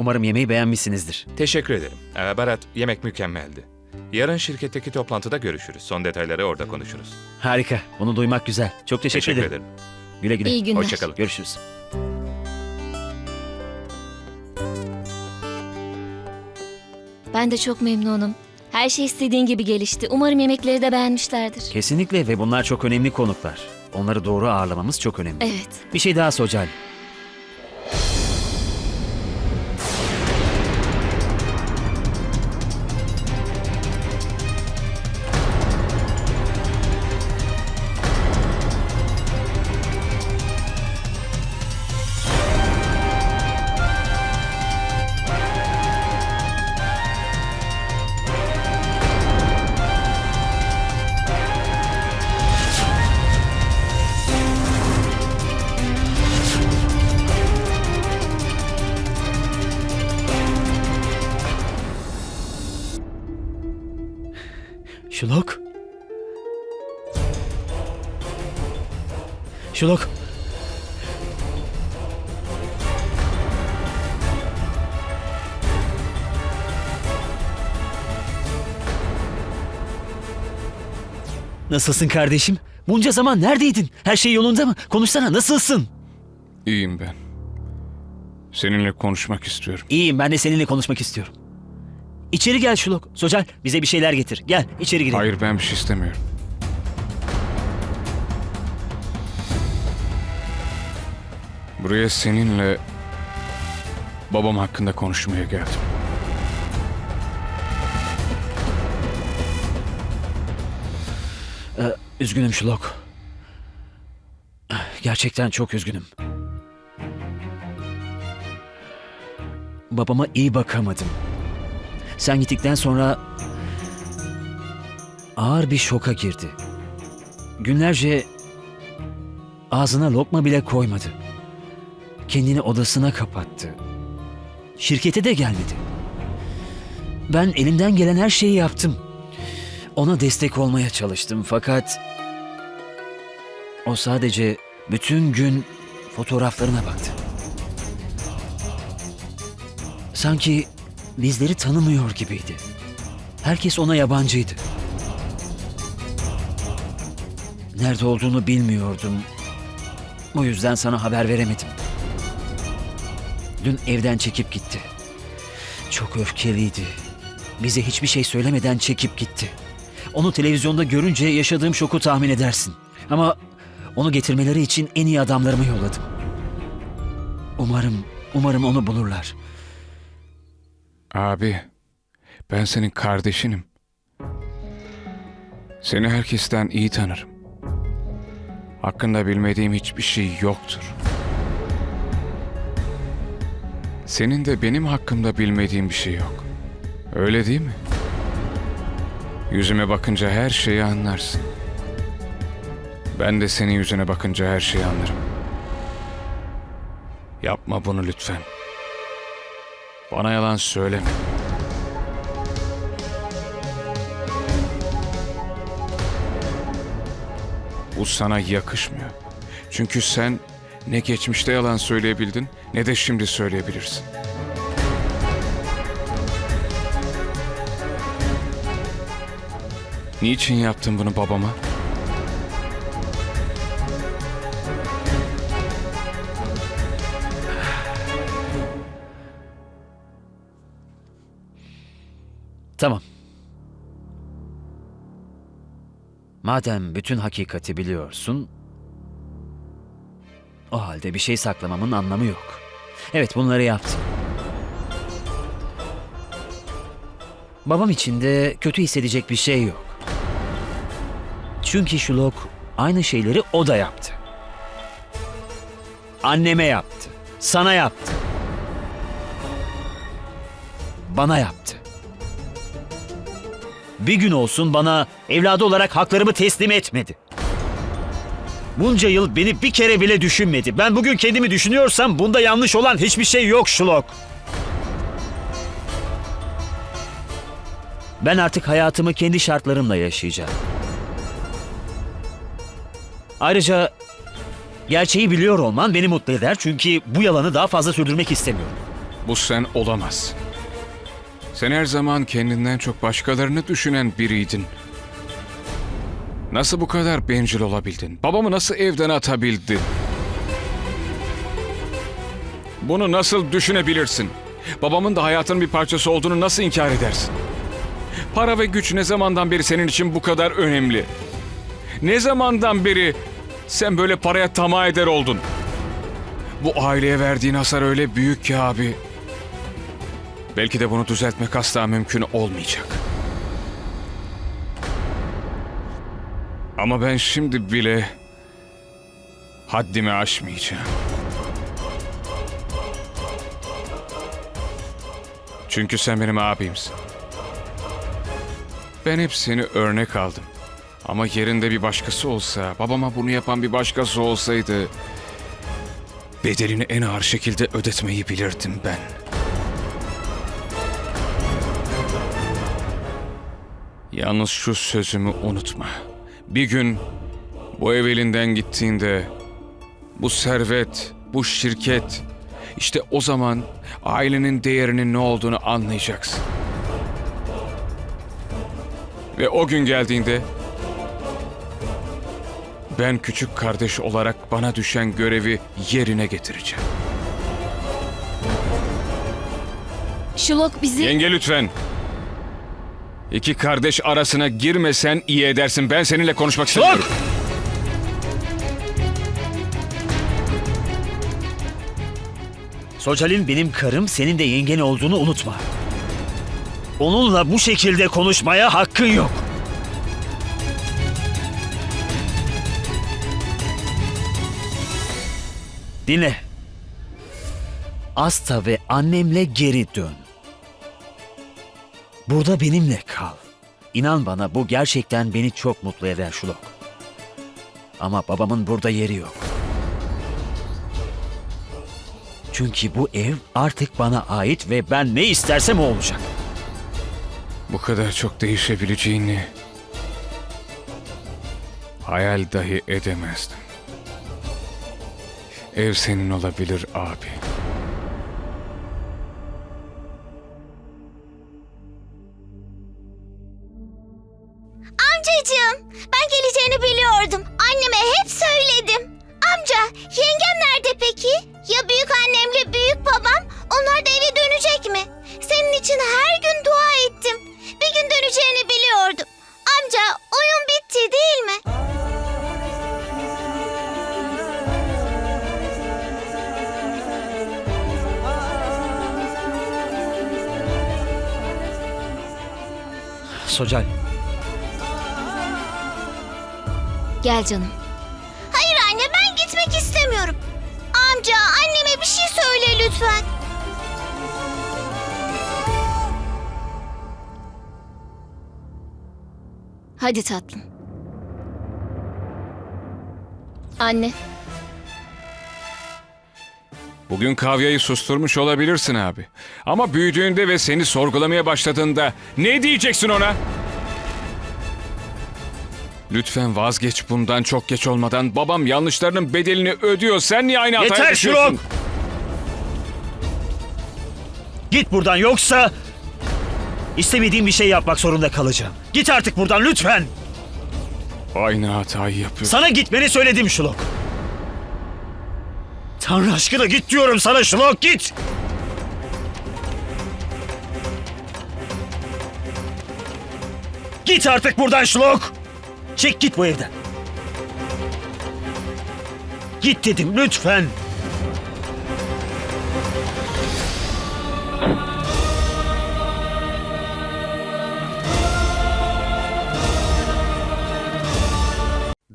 Umarım yemeği beğenmişsinizdir. Teşekkür ederim. Ee, Barat, yemek mükemmeldi. Yarın şirketteki toplantıda görüşürüz. Son detayları orada konuşuruz. Harika. Bunu duymak güzel. Çok teşekkür, Teşekkür ederim. ederim. Güle güle. İyi günler. Hoşçakalın. Görüşürüz. Ben de çok memnunum. Her şey istediğin gibi gelişti. Umarım yemekleri de beğenmişlerdir. Kesinlikle ve bunlar çok önemli konuklar. Onları doğru ağırlamamız çok önemli. Evet. Bir şey daha Socal. Şulok. Şulok. Nasılsın kardeşim? Bunca zaman neredeydin? Her şey yolunda mı? Konuşsana nasılsın? İyiyim ben. Seninle konuşmak istiyorum. İyiyim ben de seninle konuşmak istiyorum. İçeri gel Şulok. Socal bize bir şeyler getir. Gel içeri girelim. Hayır ben bir şey istemiyorum. Buraya seninle babam hakkında konuşmaya geldim. Ee, üzgünüm Şulok. Gerçekten çok üzgünüm. Babama iyi bakamadım. Sen gittikten sonra ağır bir şoka girdi. Günlerce ağzına lokma bile koymadı. Kendini odasına kapattı. Şirkete de gelmedi. Ben elimden gelen her şeyi yaptım. Ona destek olmaya çalıştım fakat o sadece bütün gün fotoğraflarına baktı. Sanki bizleri tanımıyor gibiydi. Herkes ona yabancıydı. Nerede olduğunu bilmiyordum. O yüzden sana haber veremedim. Dün evden çekip gitti. Çok öfkeliydi. Bize hiçbir şey söylemeden çekip gitti. Onu televizyonda görünce yaşadığım şoku tahmin edersin. Ama onu getirmeleri için en iyi adamlarımı yolladım. Umarım, umarım onu bulurlar. Abi, ben senin kardeşinim. Seni herkesten iyi tanırım. Hakkında bilmediğim hiçbir şey yoktur. Senin de benim hakkımda bilmediğin bir şey yok. Öyle değil mi? Yüzüme bakınca her şeyi anlarsın. Ben de senin yüzüne bakınca her şeyi anlarım. Yapma bunu lütfen. Bana yalan söyleme. Bu sana yakışmıyor. Çünkü sen ne geçmişte yalan söyleyebildin ne de şimdi söyleyebilirsin. Niçin yaptın bunu babama? Tamam. Madem bütün hakikati biliyorsun, o halde bir şey saklamamın anlamı yok. Evet bunları yaptım. Babam için de kötü hissedecek bir şey yok. Çünkü Şulok aynı şeyleri o da yaptı. Anneme yaptı. Sana yaptı. Bana yaptı. Bir gün olsun bana evladı olarak haklarımı teslim etmedi. Bunca yıl beni bir kere bile düşünmedi. Ben bugün kendimi düşünüyorsam bunda yanlış olan hiçbir şey yok Şulok. Ben artık hayatımı kendi şartlarımla yaşayacağım. Ayrıca gerçeği biliyor olman beni mutlu eder çünkü bu yalanı daha fazla sürdürmek istemiyorum. Bu sen olamaz. Sen her zaman kendinden çok başkalarını düşünen biriydin. Nasıl bu kadar bencil olabildin? Babamı nasıl evden atabildin? Bunu nasıl düşünebilirsin? Babamın da hayatının bir parçası olduğunu nasıl inkar edersin? Para ve güç ne zamandan beri senin için bu kadar önemli? Ne zamandan beri sen böyle paraya tamah eder oldun? Bu aileye verdiğin hasar öyle büyük ki abi. Belki de bunu düzeltmek asla mümkün olmayacak. Ama ben şimdi bile haddimi aşmayacağım. Çünkü sen benim abimsin. Ben hep seni örnek aldım. Ama yerinde bir başkası olsa, babama bunu yapan bir başkası olsaydı... ...bedelini en ağır şekilde ödetmeyi bilirdim ben. Yalnız şu sözümü unutma. Bir gün bu ev elinden gittiğinde... ...bu servet, bu şirket... ...işte o zaman ailenin değerinin ne olduğunu anlayacaksın. Ve o gün geldiğinde ben küçük kardeş olarak bana düşen görevi yerine getireceğim. Şulok bizi... Yenge lütfen. İki kardeş arasına girmesen iyi edersin. Ben seninle konuşmak istemiyorum. Socal'in benim karım senin de yengen olduğunu unutma. Onunla bu şekilde konuşmaya hakkın yok. Dinle. Asta ve annemle geri dön. Burada benimle kal. İnan bana bu gerçekten beni çok mutlu eder Şulok. Ama babamın burada yeri yok. Çünkü bu ev artık bana ait ve ben ne istersem o olacak. Bu kadar çok değişebileceğini hayal dahi edemezdim. Ev senin olabilir abi. İçin her gün dua ettim. Bir gün döneceğini biliyordum. Amca, oyun bitti değil mi? Socal, Gel canım. Hayır anne, ben gitmek istemiyorum. Amca, anneme bir şey söyle lütfen. Hadi tatlım. Anne, Bugün Kavya'yı susturmuş olabilirsin abi. Ama büyüdüğünde ve seni sorgulamaya başladığında ne diyeceksin ona? Lütfen vazgeç bundan çok geç olmadan. Babam yanlışlarının bedelini ödüyor. Sen niye aynı hataya yeter? Şurok! Git buradan yoksa istemediğim bir şey yapmak zorunda kalacağım. Git artık buradan lütfen. Aynı hatayı yapıyor. Sana gitmeni söyledim Şulok. Tanrı aşkına git diyorum sana Şulok git. Git artık buradan Şulok. Çek git bu evden. Git dedim lütfen.